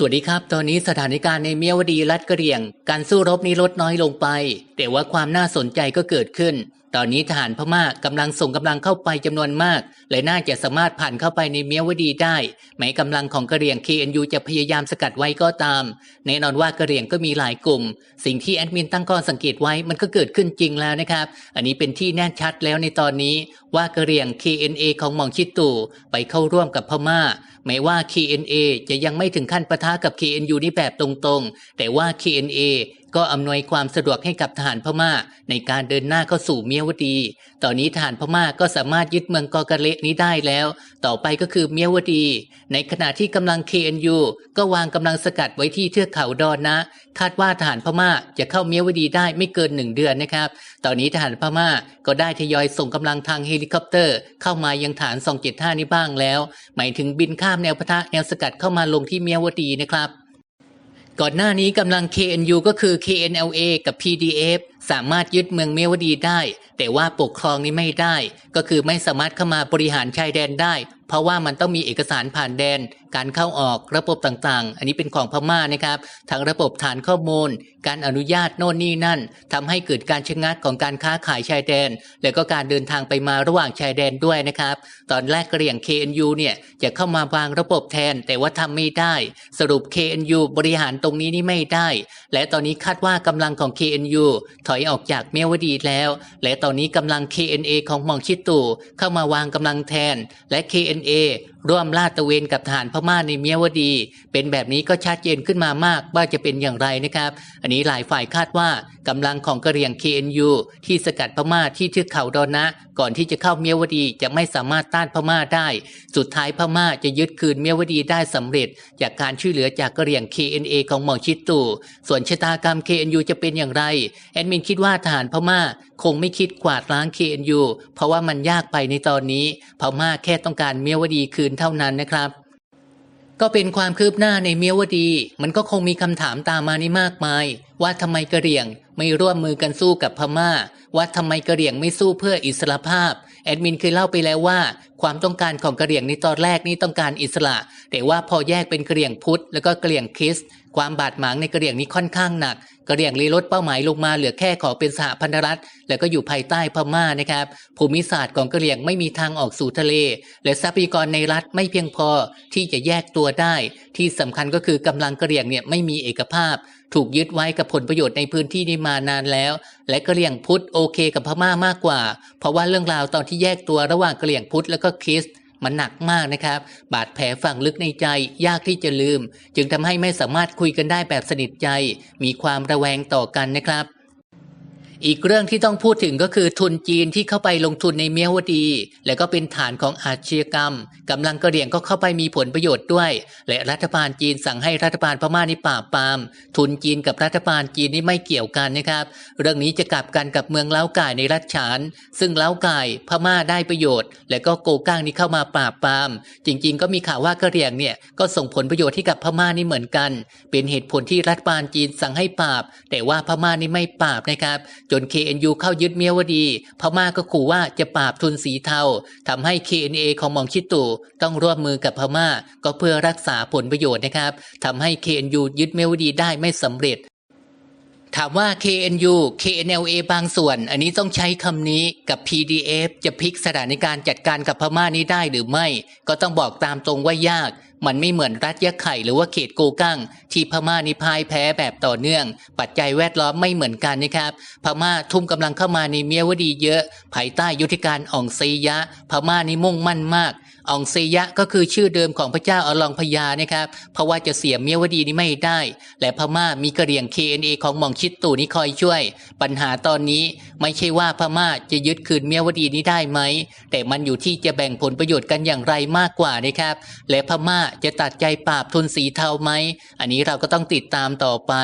สวัสดีครับ ตอนนี้สถานการณ์ในเมียวดีรัฐกะเหรี่ยง การสู้รบนี้ลดน้อยลงไป แต่ว่าความน่าสนใจก็เกิดขึ้น ตอนนี้ทหารพม่ากำลังส่งกำลังเข้าไปจำนวนมาก และน่าจะสามารถผ่านเข้าไปในเมียวดีได้ แม้กำลังของกะเหรี่ยง KNU จะพยายามสกัดไว้ก็ตาม แน่นอนว่ากะเหรี่ยงก็มีหลายกลุ่ม สิ่งที่แอดมินตั้งข้อสังเกตไว้มันก็เกิดขึ้นจริงแล้วนะครับ อันนี้เป็นที่แน่ชัดแล้วในตอนนี้ ว่ากะเหรี่ยง KNA ของหม่องชิตตูไปเข้าร่วมกับพม่าแม้ว่า KNA จะยังไม่ถึงขั้นปะทะกับ KNU นี่แบบตรงๆ แต่ว่า KNA ก็อำนวยความสะดวกให้กับทหารพม่าในการเดินหน้าเข้าสู่เมียวดี ตอนนี้ทหารพม่าก็สามารถยึดเมืองกอกะเลนี้ได้แล้ว ต่อไปก็คือเมียวดี ในขณะที่กำลัง KNU ก็วางกำลังสกัดไว้ที่เทือกเขาดอนนะ คาดว่าทหารพม่าจะเข้าเมียวดีได้ไม่เกินหนึ่งเดือนนะครับ ตอนนี้ทหารพม่าก็ได้ทยอยส่งกำลังทางเฮลิคอปเตอร์ เข้ามายังฐาน 275 นี้บ้างแล้ว หมายถึงบินข้ามแนวปะทะแนวสกัดเข้ามาลงที่เมียวดีนะครับ ก่อนหน้านี้กำลัง KNU ก็คือ KNLA กับ PDF สามารถยึดเมืองเมียวดีได้ แต่ว่าปกครองนี้ไม่ได้ ก็คือไม่สามารถเข้ามาบริหารชายแดนได้ เพราะว่ามันต้องมีเอกสารผ่านแดน การเข้าออกระบบต่างๆ อันนี้เป็นของพม่านะครับทั้งระบบฐานข้อมูล การอนุญาตโน่นนี่นั่นทำให้เกิดการชะงักของการค้าขายชายแดน และก็การเดินทางไปมาระหว่างชายแดนด้วยนะครับ ตอนแรกกระเหรี่ยง KNU เนี่ยจะเข้ามาวางระบบแทน แต่ว่าทำไม่ได้ สรุป KNU บริหารตรงนี้นี่ไม่ได้ และตอนนี้คาดว่ากำลังของ KNU ถอยออกจากเมียวดีแล้ว และตอนนี้กำลัง KNA ของมองชิตูเข้ามาวางกำลังแทน และ K DNA ร่วมลาดตะเวนกับทหารพม่าในเมียวดี เป็นแบบนี้ก็ชัดเจนขึ้นมามากว่าจะเป็นอย่างไรนะครับ อันนี้หลายฝ่ายคาดว่ากำลังของกระเหรี่ยง KNU ที่สกัดพม่าที่เทือกเขาดอนนะ ก่อนที่จะเข้าเมียวดีจะไม่สามารถต้านพม่าได้ สุดท้ายพม่าจะยึดคืนเมียวดีได้สำเร็จ จากการช่วยเหลือจากกระเหรี่ยง KNA ของหมองชิตูส่วนชะตากรรม KNU จะเป็นอย่างไรแอดมินคิดว่าทหารพม่าคงไม่คิดกวาดล้าง KNU เพราะว่ามันยากไปในตอนนี้พม่าแค่ต้องการเมียวดีคืนนเท่านั้นนะครับ ก็เป็นความคืบหน้าในเมียวดี มันก็คงมีคำถามตามมานี่มากมาย ว่าทำไมกะเหรี่ยงไม่ร่วมมือกันสู้กับพม่า ว่าทำไมกะเหรี่ยงไม่สู้เพื่ออิสรภาพแอดมินเคยเล่าไปแล้วว่า ความต้องการของกะเหรี่ยงในตอนแรกนี่ต้องการอิสระ แต่ว่าพอแยกเป็นกะเหรี่ยงพุทธแล้วก็กะเหรี่ยงคริสต์ความบาดหมางในกะเหรี่ยงนี้ค่อนข้างหนัก กะเรียงเลยลดเป้าหมายลงมาเหลือแค่ขอเป็นสหพันธรัฐ แล้วก็อยู่ภายใต้พม่านะครับ ภูมิศาสตร์ของกะเหรี่ยงไม่มีทางออกสู่ทะเล และทรัพยากรในรัฐไม่เพียงพอที่จะแยกตัวได้ ที่สำคัญก็คือกำลังกะเหรี่ยงเนี่ยไม่มีเอกภาพ ถูกยึดไว้กับผลประโยชน์ในพื้นที่นี้มานานแล้ว และกะเหรี่ยงพุทธโอเคกับพม่ามากกว่า เพราะว่าเรื่องราวตอนที่แยกตัวระหว่างกะเหรี่ยงพุทธแล้วก็คริสต์ มันหนักมากนะครับ บาดแผลฝังลึกในใจยากที่จะลืม จึงทำให้ไม่สามารถคุยกันได้แบบสนิทใจ มีความระแวงต่อกันนะครับ อีกเรื่องที่ต้องพูดถึงก็คือทุนจีนที่เข้าไปลงทุนในเมียวดี และก็เป็นฐานของอาชญากรรมกำลังกระเหรี่ยงก็เข้าไปมีผลประโยชน์ด้วย และรัฐบาลจีนสั่งให้รัฐบาลพม่านี่ปราบปราม ทุนจีนกับรัฐบาลจีนนี่ไม่เกี่ยวกันนะครับ เรื่องนี้จะกลับกันกับเมืองเล้าก่ายในรัฐฉาน ซึ่งเล้าก่ายพม่าได้ประโยชน์ และก็โกก้างนี่เข้ามาปราบปราม จริง ๆ ก็มีข่าวว่ากระเหรี่ยงเนี่ยก็ส่งผลประโยชน์ให้กับพม่านี่เหมือนกัน เป็นเหตุผลที่รัฐบาลจีนสั่งให้ปราบ แต่ว่าพม่านี่ไม่ปราบนะครับจน KNU เข้ายึดเมียวดี พม่าก็ขู่ว่าจะปราบทุนสีเทาทำให้ KNA ของมองชิตูต้องร่วมมือกับพม่า ก็เพื่อรักษาผลประโยชน์นะครับทำให้ KNU ยึดเมียวดีได้ไม่สำเร็จถามว่า KNU KNLA บางส่วน อันนี้ต้องใช้คำนี้กับ PDF จะพลิกสถานการณ์จัดการกับพม่านี้ได้หรือไม่ ก็ต้องบอกตามตรงว่ายาก มันไม่เหมือนรัฐยะไข่หรือว่าเขตโกกั้ง ที่พม่านิพายแพ้แบบต่อเนื่อง ปัจจัยแวดล้อมไม่เหมือนกันนะครับ พม่าทุ่มกำลังเข้ามาในเมียวดีเยอะ ภายใต้ยุทธการอ่องซียะ พม่านี่มุ่งมั่นมาก อองเซยะก็คือชื่อเดิมของพระเจ้าอลองพญานะครับ เพราะว่าจะเสียเมียวดีนี้ไม่ได้ และพม่ามีกระเหรี่ยง KNA ของหม่องชิดตู่นี้คอยช่วย ปัญหาตอนนี้ไม่ใช่ว่าพม่าจะยึดคืนเมียวดีนี้ได้ไหม แต่มันอยู่ที่จะแบ่งผลประโยชน์กันอย่างไรมากกว่านะครับ และพม่าจะตัดใจปราบทุนสีเทาไหม อันนี้เราก็ต้องติดตามต่อไป